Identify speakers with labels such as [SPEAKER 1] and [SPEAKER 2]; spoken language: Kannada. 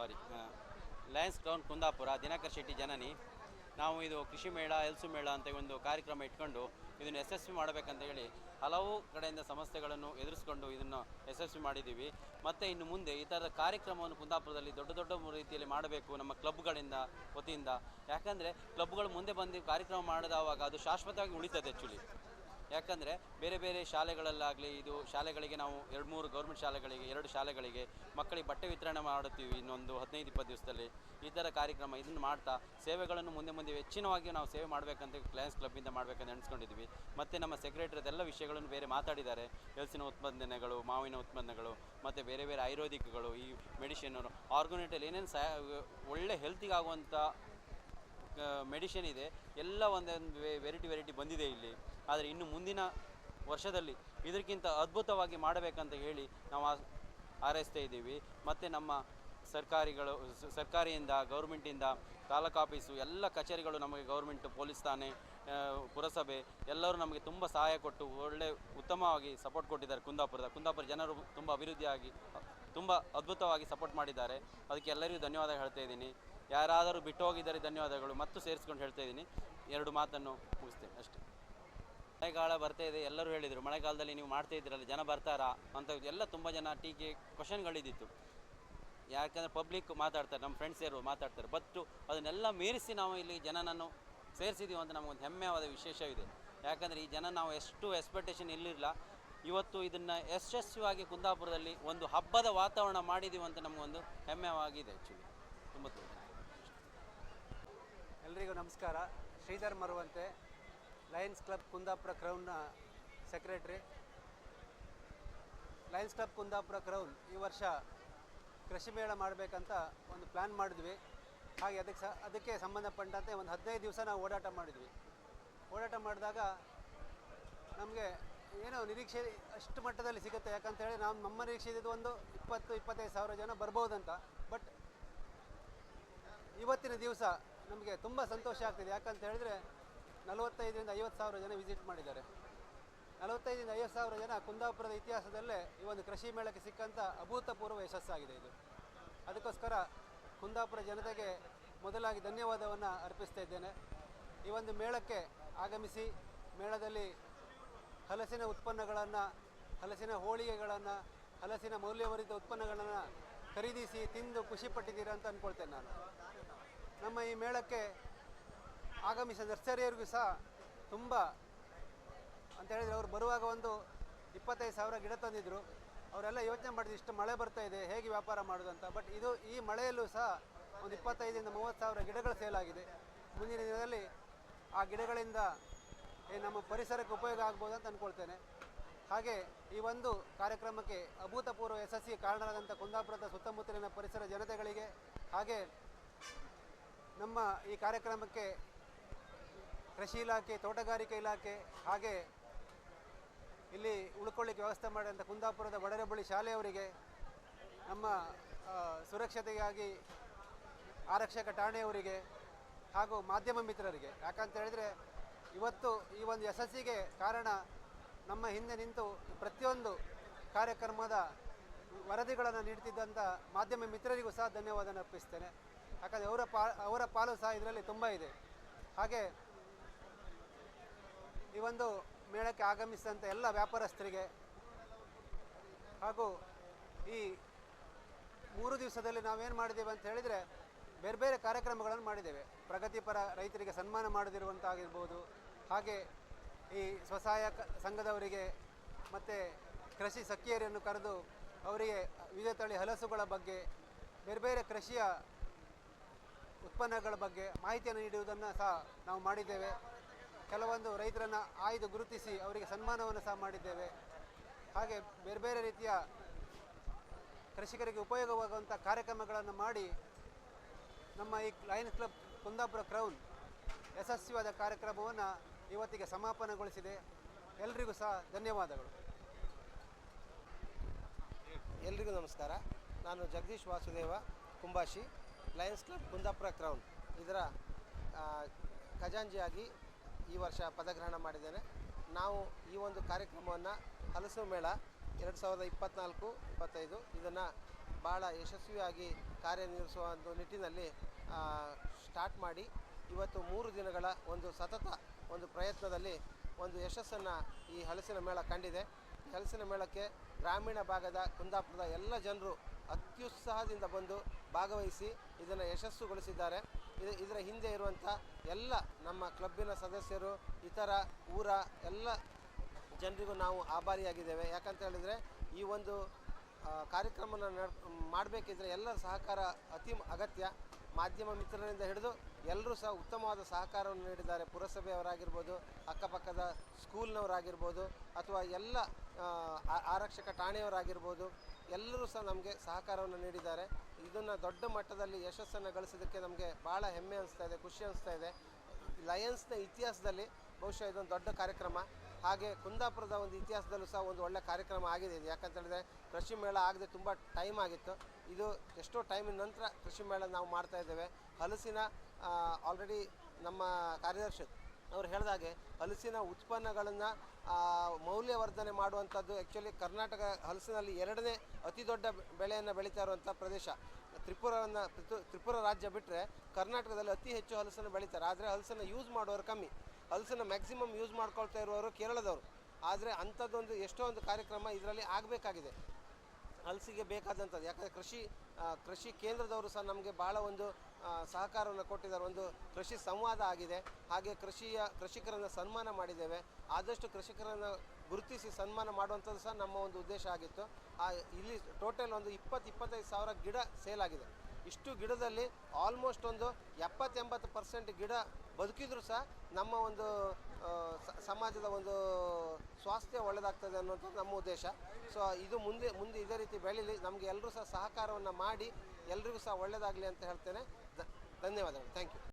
[SPEAKER 1] Sorry Lions town Kundapura Dinakar Shetty Janani ನಾವು ಇದು ಕೃಷಿ ಮೇಳ, ಎಲ್ಸು ಮೇಳ ಅಂತ ಒಂದು ಕಾರ್ಯಕ್ರಮ ಇಟ್ಕೊಂಡು ಇದನ್ನು ಯಶಸ್ವಿ ಮಾಡಬೇಕಂತ ಹೇಳಿ ಹಲವು ಕಡೆಯಿಂದ ಸಮಸ್ಯೆಗಳನ್ನು ಎದುರಿಸ್ಕೊಂಡು ಇದನ್ನು ಯಶಸ್ವಿ ಮಾಡಿದ್ದೀವಿ. ಮತ್ತು ಇನ್ನು ಮುಂದೆ ಈ ಥರದ ಕಾರ್ಯಕ್ರಮವನ್ನು ಕುಂದಾಪುರದಲ್ಲಿ ದೊಡ್ಡ ದೊಡ್ಡ ರೀತಿಯಲ್ಲಿ ಮಾಡಬೇಕು ನಮ್ಮ ಕ್ಲಬ್ಗಳಿಂದ, ವತಿಯಿಂದ. ಯಾಕಂದರೆ ಕ್ಲಬ್ಗಳು ಮುಂದೆ ಬಂದು ಕಾರ್ಯಕ್ರಮ ಮಾಡಿದವಾಗ ಅದು ಶಾಶ್ವತವಾಗಿ ಉಳಿತದೆ ಆ್ಯಕ್ಚುಲಿ ಯಾಕಂದರೆ ಬೇರೆ ಬೇರೆ ಶಾಲೆಗಳಲ್ಲಾಗಲಿ ಇದು ಶಾಲೆಗಳಿಗೆ ನಾವು ಎರಡು ಮೂರು ಗೌರ್ಮೆಂಟ್ ಶಾಲೆಗಳಿಗೆ, ಎರಡು ಶಾಲೆಗಳಿಗೆ ಮಕ್ಕಳಿಗೆ ಬಟ್ಟೆ ವಿತರಣೆ ಮಾಡುತ್ತೀವಿ ಇನ್ನೊಂದು ಹದಿನೈದು, ಇಪ್ಪತ್ತು ದಿವಸದಲ್ಲಿ. ಈ ಥರ ಕಾರ್ಯಕ್ರಮ ಇದನ್ನು ಮಾಡ್ತಾ ಸೇವೆಗಳನ್ನು ಮುಂದೆ ಮುಂದೆ ಹೆಚ್ಚಿನವಾಗಿ ನಾವು ಸೇವೆ ಮಾಡಬೇಕಂತ ಕ್ಲಯನ್ಸ್ ಕ್ಲಬ್ಬಿಂದ ಮಾಡಬೇಕಂತ ಎಣಿಸ್ಕೊಂಡಿದ್ವಿ ಮತ್ತು ನಮ್ಮ ಸೆಕ್ರೆಟರಿ ಅದೆಲ್ಲ ವಿಷಯಗಳನ್ನು ಬೇರೆ ಮಾತಾಡಿದ್ದಾರೆ. ಎಲ್ಸಿನ ಉತ್ಪಾದನೆಗಳು ಮಾವಿನ ಉತ್ಪನ್ನಗಳು, ಮತ್ತು ಬೇರೆ ಬೇರೆ ಆಯುರ್ವೇದಿಕ್ಗಳು, ಈ ಮೆಡಿಸಿನ್ ಆರ್ಗೋನೇಟಲ್ಲಿ ಏನೇನು ಸಹ, ಒಳ್ಳೆ ಹೆಲ್ತಿಗೆ ಆಗುವಂಥ ಮೆಡಿಷನ್ ಇದೆ. ಎಲ್ಲ ಒಂದೊಂದು ವೆರೈಟಿ ವೆರೈಟಿ ಬಂದಿದೆ ಇಲ್ಲಿ. ಆದರೆ ಇನ್ನು ಮುಂದಿನ ವರ್ಷದಲ್ಲಿ ಇದಕ್ಕಿಂತ ಅದ್ಭುತವಾಗಿ ಮಾಡಬೇಕಂತ ಹೇಳಿ ನಾವು ಹಾರೈಸ್ತಾ ಇದ್ದೀವಿ. ಮತ್ತು ನಮ್ಮ ಸರ್ಕಾರಿಗಳು ಸರ್ಕಾರಿಯಿಂದ, ಗೌರ್ಮೆಂಟಿಂದ ತಾಲೂಕು ಆಫೀಸು, ಎಲ್ಲ ಕಚೇರಿಗಳು ನಮಗೆ ಗೌರ್ಮೆಂಟ್, ಪೊಲೀಸ್ ಠಾಣೆ ಪುರಸಭೆ, ಎಲ್ಲರೂ ನಮಗೆ ತುಂಬ ಸಹಾಯ ಕೊಟ್ಟು ಒಳ್ಳೆ ಉತ್ತಮವಾಗಿ ಸಪೋರ್ಟ್ ಕೊಟ್ಟಿದ್ದಾರೆ ಕುಂದಾಪುರದ. ಕುಂದಾಪುರ ಜನರು ತುಂಬ ಅಭಿವೃದ್ಧಿಯಾಗಿ, ತುಂಬ ಅದ್ಭುತವಾಗಿ ಸಪೋರ್ಟ್ ಮಾಡಿದ್ದಾರೆ. ಅದಕ್ಕೆ ಎಲ್ಲರಿಗೂ ಧನ್ಯವಾದ ಹೇಳ್ತಾ ಇದ್ದೀನಿ. ಯಾರಾದರೂ ಬಿಟ್ಟು ಹೋಗಿದ್ದಾರೆ ಧನ್ಯವಾದಗಳು. ಮತ್ತು ಸೇರಿಸ್ಕೊಂಡು ಹೇಳ್ತಾ ಇದ್ದೀನಿ. ಎರಡು ಮಾತನ್ನು ಮುಗಿಸ್ತೇನೆ ಅಷ್ಟೇ. ಮಳೆಗಾಲ ಬರ್ತಾ ಇದೆ, ಎಲ್ಲರೂ ಹೇಳಿದರು, ಮಳೆಗಾಲದಲ್ಲಿ ನೀವು ಮಾಡ್ತಾ ಇದ್ದೀರಲ್ಲ, ಜನ ಬರ್ತಾರಾ ಅಂತ ಎಲ್ಲ ತುಂಬ ಜನ ಟೀಕೆ, ಕ್ವಶನ್ಗಳಿದ್ದಿತ್ತು. ಯಾಕಂದರೆ ಪಬ್ಲಿಕ್ ಮಾತಾಡ್ತಾರೆ, ನಮ್ಮ ಫ್ರೆಂಡ್ಸ್ ಯಾರು ಮಾತಾಡ್ತಾರೆ. ಬಟ್ಟು ಅದನ್ನೆಲ್ಲ ಮೀರಿಸಿ ನಾವು ಇಲ್ಲಿ ಜನನನ್ನು ಸೇರಿಸಿದ್ದೀವಿ ಅಂತ ನಮಗೊಂದು ಹೆಮ್ಮೆಯಾದ ವಿಶೇಷವಿದೆ. ಯಾಕಂದರೆ ಈ ಜನ ನಾವು ಎಷ್ಟು ಎಕ್ಸ್ಪೆಕ್ಟೇಷನ್ ಇಲ್ಲಿರಲ್ಲ, ಇವತ್ತು ಇದನ್ನು ಯಶಸ್ವಿಯಾಗಿ ಕುಂದಾಪುರದಲ್ಲಿ ಒಂದು ಹಬ್ಬದ ವಾತಾವರಣ ಮಾಡಿದ್ದೀವಿ ಅಂತ ನಮಗೊಂದು ಹೆಮ್ಮೆವಾಗಿದೆ ಆ್ಯಕ್ಚುಲಿ ತುಂಬ ತುಂಬ.
[SPEAKER 2] ಎಲ್ರಿಗೂ ನಮಸ್ಕಾರ. Sridhar ಮರುವಂತೆ Lions club Kundapura ಕ್ರೌನ್ನ secretary. Lions club Kundapura crown ಈ ವರ್ಷ ಕೃಷಿ ಮೇಳ ಮಾಡಬೇಕಂತ ಒಂದು ಪ್ಲ್ಯಾನ್ ಮಾಡಿದ್ವಿ. ಹಾಗೆ ಅದಕ್ಕೆ ಸ, ಅದಕ್ಕೆ ಸಂಬಂಧಪಟ್ಟಂತೆ ಒಂದು ಹದಿನೈದು ದಿವಸ ನಾವು ಓಡಾಟ ಮಾಡಿದ್ವಿ. ಓಡಾಟ ಮಾಡಿದಾಗ ನಮಗೆ ಏನೋ ನಿರೀಕ್ಷೆ ಅಷ್ಟು ಮಟ್ಟದಲ್ಲಿ ಸಿಗುತ್ತೆ. ಯಾಕಂತ ಹೇಳಿ ನಾವು ನಮ್ಮ ನಿರೀಕ್ಷೆ ಇದ್ದಿದ್ದು ಒಂದು ಇಪ್ಪತ್ತು, ಇಪ್ಪತ್ತೈದು ಸಾವಿರ ಜನ ಬರ್ಬೋದಂತ. ಬಟ್ ಇವತ್ತಿನ ದಿವಸ ನಮಗೆ ತುಂಬ ಸಂತೋಷ ಆಗ್ತಿದೆ. ಯಾಕಂತ ಹೇಳಿದ್ರೆ ನಲವತ್ತೈದರಿಂದ ಐವತ್ತು ಸಾವಿರ ಜನ ವಿಸಿಟ್ ಮಾಡಿದ್ದಾರೆ. ನಲವತ್ತೈದರಿಂದ ಐವತ್ತು ಸಾವಿರ ಜನ ಕುಂದಾಪುರದ ಇತಿಹಾಸದಲ್ಲೇ ಈ ಒಂದು ಕೃಷಿ ಮೇಳಕ್ಕೆ ಸಿಕ್ಕಂಥ ಅಭೂತಪೂರ್ವ ಯಶಸ್ಸಾಗಿದೆ ಇದು. ಅದಕ್ಕೋಸ್ಕರ ಕುಂದಾಪುರ ಜನತೆಗೆ ಮೊದಲಾಗಿ ಧನ್ಯವಾದವನ್ನು ಅರ್ಪಿಸ್ತಾ ಇದ್ದೇನೆ. ಈ ಒಂದು ಮೇಳಕ್ಕೆ ಆಗಮಿಸಿ ಮೇಳದಲ್ಲಿ ಹಲಸಿನ ಉತ್ಪನ್ನಗಳನ್ನು, ಹಲಸಿನ ಹೋಳಿಗೆಗಳನ್ನು, ಹಲಸಿನ ಮೌಲ್ಯವರ್ಧಿತ ಉತ್ಪನ್ನಗಳನ್ನು ಖರೀದಿಸಿ ತಿಂದು ಖುಷಿಪಟ್ಟಿದ್ದೀರಾ ಅಂತ ಅಂದ್ಕೊಳ್ತೇನೆ ನಾನು. ನಮ್ಮ ಈ ಮೇಳಕ್ಕೆ ಆಗಮಿಸಿದ ನರ್ಸರಿಯವ್ರಿಗೂ ಸಹ ತುಂಬ ಅಂತ ಹೇಳಿದರೆ ಅವರು ಬರುವಾಗ ಒಂದು ಇಪ್ಪತ್ತೈದು ಸಾವಿರ ಗಿಡ ತಂದಿದ್ದರು ಅವರೆಲ್ಲ ಯೋಚನೆ ಮಾಡಿದ್ರು, ಇಷ್ಟು ಮಳೆ ಬರ್ತಾ ಇದೆ, ಹೇಗೆ ವ್ಯಾಪಾರ ಮಾಡೋದು ಅಂತ. ಬಟ್ ಇದು ಈ ಮಳೆಯಲ್ಲೂ ಸಹ ಒಂದು ಇಪ್ಪತ್ತೈದರಿಂದ ಮೂವತ್ತು ಸಾವಿರ ಗಿಡಗಳು ಸೇಲ್ ಆಗಿದೆ. ಮುಂದಿನ ದಿನದಲ್ಲಿ ಆ ಗಿಡಗಳಿಂದ ನಮ್ಮ ಪರಿಸರಕ್ಕೆ ಉಪಯೋಗ ಆಗ್ಬೋದು ಅಂತ ಅಂದ್ಕೊಳ್ತೇನೆ ಹಾಗೆ ಈ ಒಂದು ಕಾರ್ಯಕ್ರಮಕ್ಕೆ ಅಭೂತಪೂರ್ವ ಯಶಸ್ಸಿಗೆ ಕಾರಣರಾದಂಥ ಕುಂದಾಪುರದ ಸುತ್ತಮುತ್ತಲಿನ ಪರಿಸರ ಜನತೆಗಳಿಗೆ ಹಾಗೆ ನಮ್ಮ ಈ ಕಾರ್ಯಕ್ರಮಕ್ಕೆ ಕೃಷಿ ಇಲಾಖೆ, ತೋಟಗಾರಿಕೆ ಇಲಾಖೆ ಹಾಗೆ ಇಲ್ಲಿ ಉಳ್ಕೊಳ್ಳಿಕ್ಕೆ ವ್ಯವಸ್ಥೆ ಮಾಡಿದಂಥ ಕುಂದಾಪುರದ ಬಡರೆಬಳಿ ಶಾಲೆಯವರಿಗೆ ನಮ್ಮ ಸುರಕ್ಷತೆಗಾಗಿ ಆರಕ್ಷಕ ಠಾಣೆಯವರಿಗೆ ಹಾಗೂ ಮಾಧ್ಯಮ ಮಿತ್ರರಿಗೆ. ಯಾಕಂತ ಹೇಳಿದರೆ ಇವತ್ತು ಈ ಒಂದು ಯಶಸ್ಸಿಗೆ ಕಾರಣ ನಮ್ಮ ಹಿಂದೆ ನಿಂತು ಪ್ರತಿಯೊಂದು ಕಾರ್ಯಕ್ರಮದ ವರದಿಗಳನ್ನು ನೀಡ್ತಿದ್ದಂಥ ಮಾಧ್ಯಮ ಮಿತ್ರರಿಗೂ ಸಹ ಧನ್ಯವಾದ ಅರ್ಪಿಸ್ತೇನೆ. ಯಾಕಂದರೆ ಅವರ ಪಾ, ಅವರ ಪಾಲು ಸಹ ಇದರಲ್ಲಿ ತುಂಬ ಇದೆ. ಹಾಗೆ ಈ ಒಂದು ಮೇಳಕ್ಕೆ ಆಗಮಿಸಿದಂಥ ಎಲ್ಲ ವ್ಯಾಪಾರಸ್ಥರಿಗೆ ಹಾಗೂ ಈ ಮೂರು ದಿವಸದಲ್ಲಿ ನಾವೇನು ಮಾಡಿದ್ದೇವೆ ಅಂತ ಹೇಳಿದರೆ ಬೇರೆ ಬೇರೆ ಕಾರ್ಯಕ್ರಮಗಳನ್ನು ಮಾಡಿದ್ದೇವೆ. ಪ್ರಗತಿಪರ ರೈತರಿಗೆ ಸನ್ಮಾನ ಮಾಡದಿರುವಂತಾಗಿರ್ಬೋದು ಹಾಗೆ ಈ ಸ್ವಸಹಾಯ ಸಂಘದವರಿಗೆ ಮತ್ತು ಕೃಷಿ ಸಖಿಯರನ್ನು ಕರೆದು ಅವರಿಗೆ ವಿವಿಧ ತಳಿ ಹಲಸುಗಳ ಬಗ್ಗೆ ಬೇರೆ ಬೇರೆ ಕೃಷಿಯ ಉತ್ಪನ್ನಗಳ ಬಗ್ಗೆ ಮಾಹಿತಿಯನ್ನು ನೀಡುವುದನ್ನು ಸಹ ನಾವು ಮಾಡಿದ್ದೇವೆ. ಕೆಲವೊಂದು ರೈತರನ್ನು ಆಯ್ದು ಗುರುತಿಸಿ ಅವರಿಗೆ ಸನ್ಮಾನವನ್ನು ಸಹ ಮಾಡಿದ್ದೇವೆ. ಹಾಗೆ ಬೇರೆ ಬೇರೆ ರೀತಿಯ ಕೃಷಿಕರಿಗೆ ಉಪಯೋಗವಾಗುವಂಥ ಕಾರ್ಯಕ್ರಮಗಳನ್ನು ಮಾಡಿ ನಮ್ಮ ಈ ಲಯನ್ಸ್ ಕ್ಲಬ್ ಕುಂದಾಪುರ ಕ್ರೌನ್ ಯಶಸ್ವಿಯಾದ ಕಾರ್ಯಕ್ರಮವನ್ನು ಇವತ್ತಿಗೆ ಸಮಾಪನಗೊಳಿಸಿದೆ. ಎಲ್ರಿಗೂ ಸಹ ಧನ್ಯವಾದಗಳು.
[SPEAKER 3] ಎಲ್ರಿಗೂ ನಮಸ್ಕಾರ. ನಾನು Jagadish Vasudeva, Kumbashi. Lions club, Kundapura crown. ಇದರ ಖಜಾಂಜಿಯಾಗಿ ಈ ವರ್ಷ ಪದಗ್ರಹಣ ಮಾಡಿದ್ದೇನೆ. ನಾವು ಈ ಒಂದು ಕಾರ್ಯಕ್ರಮವನ್ನು ಹಲಸು ಮೇಳ ಎರಡು ಸಾವಿರದ ಇಪ್ಪತ್ತ್ನಾಲ್ಕು ಇಪ್ಪತ್ತೈದು ಇದನ್ನು ಭಾಳ ಯಶಸ್ವಿಯಾಗಿ ಕಾರ್ಯನಿರ್ವಹಿಸುವ ಒಂದು ನಿಟ್ಟಿನಲ್ಲಿ ಸ್ಟಾರ್ಟ್ ಮಾಡಿ ಇವತ್ತು ಮೂರು ದಿನಗಳ ಒಂದು ಸತತ ಒಂದು ಪ್ರಯತ್ನದಲ್ಲಿ ಒಂದು ಯಶಸ್ಸನ್ನು ಈ ಹಲಸಿನ ಮೇಳ ಕಂಡಿದೆ. ಹಲಸಿನ ಮೇಳಕ್ಕೆ ಗ್ರಾಮೀಣ ಭಾಗದ ಕುಂದಾಪುರದ ಎಲ್ಲ ಜನರು ಅತ್ಯುತ್ಸಾಹದಿಂದ ಬಂದು ಭಾಗವಹಿಸಿ ಇದನ್ನು ಯಶಸ್ಸುಗೊಳಿಸಿದ್ದಾರೆ. ಇದು, ಇದರ ಹಿಂದೆ ಇರುವಂಥ ಎಲ್ಲ ನಮ್ಮ ಕ್ಲಬ್ಬಿನ ಸದಸ್ಯರು, ಇತರ ಊರ ಎಲ್ಲ ಜನರಿಗೂ ನಾವು ಆಭಾರಿಯಾಗಿದ್ದೇವೆ. ಯಾಕಂತ ಹೇಳಿದರೆ ಈ ಒಂದು ಕಾರ್ಯಕ್ರಮನ ನಡ್, ಮಾಡಬೇಕಿದ್ರೆ ಎಲ್ಲರ ಸಹಕಾರ ಅತಿ ಅಗತ್ಯ. ಮಾಧ್ಯಮ ಮಿತ್ರರಿಂದ ಹಿಡಿದು ಎಲ್ಲರೂ ಸಹ ಉತ್ತಮವಾದ ಸಹಕಾರವನ್ನು ನೀಡಿದ್ದಾರೆ. ಪುರಸಭೆಯವರಾಗಿರ್ಬೋದು, ಅಕ್ಕಪಕ್ಕದ ಸ್ಕೂಲ್ನವರಾಗಿರ್ಬೋದು, ಅಥವಾ ಎಲ್ಲ ಆರಕ್ಷಕ ಠಾಣೆಯವರಾಗಿರ್ಬೋದು ಎಲ್ಲರೂ ಸಹ ನಮಗೆ ಸಹಕಾರವನ್ನು ನೀಡಿದ್ದಾರೆ. ಇದನ್ನು ದೊಡ್ಡ ಮಟ್ಟದಲ್ಲಿ ಯಶಸ್ಸನ್ನು ಗಳಿಸೋದಕ್ಕೆ ನಮಗೆ ಭಾಳ ಹೆಮ್ಮೆ ಅನಿಸ್ತಾ ಇದೆ, ಖುಷಿ ಅನಿಸ್ತಾ ಇದೆ. ಲಯನ್ಸ್ನ ಇತಿಹಾಸದಲ್ಲಿ ಬಹುಶಃ ಇದೊಂದು ದೊಡ್ಡ ಕಾರ್ಯಕ್ರಮ. ಹಾಗೆ ಕುಂದಾಪುರದ ಒಂದು ಇತಿಹಾಸದಲ್ಲೂ ಸಹ ಒಂದು ಒಳ್ಳೆ ಕಾರ್ಯಕ್ರಮ ಆಗಿದೆ ಇದು. ಯಾಕಂತ ಹೇಳಿದ್ರೆ ಕೃಷಿ ಮೇಳ ಆಗದೆ ತುಂಬ ಟೈಮ್ ಆಗಿತ್ತು. ಇದು ಎಷ್ಟೋ ಟೈಮಿನ ನಂತರ ಕೃಷಿ ಮೇಳ ನಾವು ಮಾಡ್ತಾ ಇದ್ದೇವೆ. ಹಲಸಿನ ಆಲ್ರೆಡಿ ನಮ್ಮ ಕಾರ್ಯದರ್ಶಿ ಅವ್ರು ಹೇಳಿದಾಗೆ ಹಲಸಿನ ಉತ್ಪನ್ನಗಳನ್ನು ಮೌಲ್ಯವರ್ಧನೆ ಮಾಡುವಂಥದ್ದು ಆ್ಯಕ್ಚುಲಿ ಕರ್ನಾಟಕ ಹಲಸಿನಲ್ಲಿ ಎರಡನೇ ಅತಿ ದೊಡ್ಡ ಬೆಳೆಯನ್ನು ಬೆಳೀತಾ ಇರುವಂಥ ಪ್ರದೇಶ. ತ್ರಿಪುರವನ್ನು ತ್ರಿಪುರ ರಾಜ್ಯ ಬಿಟ್ಟರೆ ಕರ್ನಾಟಕದಲ್ಲಿ ಅತಿ ಹೆಚ್ಚು ಹಲಸನ್ನು ಬೆಳೀತಾರೆ. ಆದರೆ ಹಲಸನ್ನು ಯೂಸ್ ಮಾಡೋರು ಕಮ್ಮಿ. ಹಲಸನ್ನು ಮ್ಯಾಕ್ಸಿಮಮ್ ಯೂಸ್ ಮಾಡ್ಕೊಳ್ತಾ ಇರುವವರು ಕೇರಳದವರು. ಆದರೆ ಅಂಥದ್ದೊಂದು ಎಷ್ಟೋ ಒಂದು ಕಾರ್ಯಕ್ರಮ ಇದರಲ್ಲಿ ಆಗಬೇಕಾಗಿದೆ. ಹಲಸಿಗೆ ಬೇಕಾದಂಥದ್ದು. ಯಾಕಂದರೆ ಕೃಷಿ ಕೃಷಿ ಕೇಂದ್ರದವರು ಸಹ ನಮಗೆ ಭಾಳ ಒಂದು ಸಹಕಾರವನ್ನು ಕೊಟ್ಟಿದ್ದಾರೆ. ಒಂದು ಕೃಷಿ ಸಂವಾದ ಆಗಿದೆ. ಹಾಗೆ ಕೃಷಿಯ ಕೃಷಿಕರನ್ನು ಸನ್ಮಾನ ಮಾಡಿದ್ದೇವೆ. ಆದಷ್ಟು ಕೃಷಿಕರನ್ನು ಗುರುತಿಸಿ ಸನ್ಮಾನ ಮಾಡುವಂಥದ್ದು ಸಹ ನಮ್ಮ ಒಂದು ಉದ್ದೇಶ ಆಗಿತ್ತು. ಇಲ್ಲಿ ಟೋಟಲ್ ಒಂದು ಇಪ್ಪತ್ತು, ಇಪ್ಪತ್ತೈದು ಸಾವಿರ ಗಿಡ ಸೇಲ್ ಆಗಿದೆ. ಇಷ್ಟು ಗಿಡದಲ್ಲಿ ಆಲ್ಮೋಸ್ಟ್ ಒಂದು ಎಪ್ಪತ್ತೆಂಬತ್ತು ಪರ್ಸೆಂಟ್ ಗಿಡ ಬದುಕಿದ್ರು ಸಹ ನಮ್ಮ ಒಂದು ಸಮಾಜದ ಒಂದು ಸ್ವಾಸ್ಥ್ಯ ಒಳ್ಳೆಯದಾಗ್ತದೆ ಅನ್ನೋದು ನಮ್ಮ ಉದ್ದೇಶ. ಸೊ, ಇದು ಮುಂದೆ ಮುಂದೆ ಇದೇ ರೀತಿ ಬೆಳೀಲಿ. ನಮಗೆ ಎಲ್ಲರೂ ಸಹ ಸಹಕಾರವನ್ನು ಮಾಡಿ, ಎಲ್ರಿಗೂ ಸಹ ಒಳ್ಳೆಯದಾಗಲಿ ಅಂತ ಹೇಳ್ತೇನೆ. ಧನ್ಯವಾದಗಳು ಥ್ಯಾಂಕ್ ಯು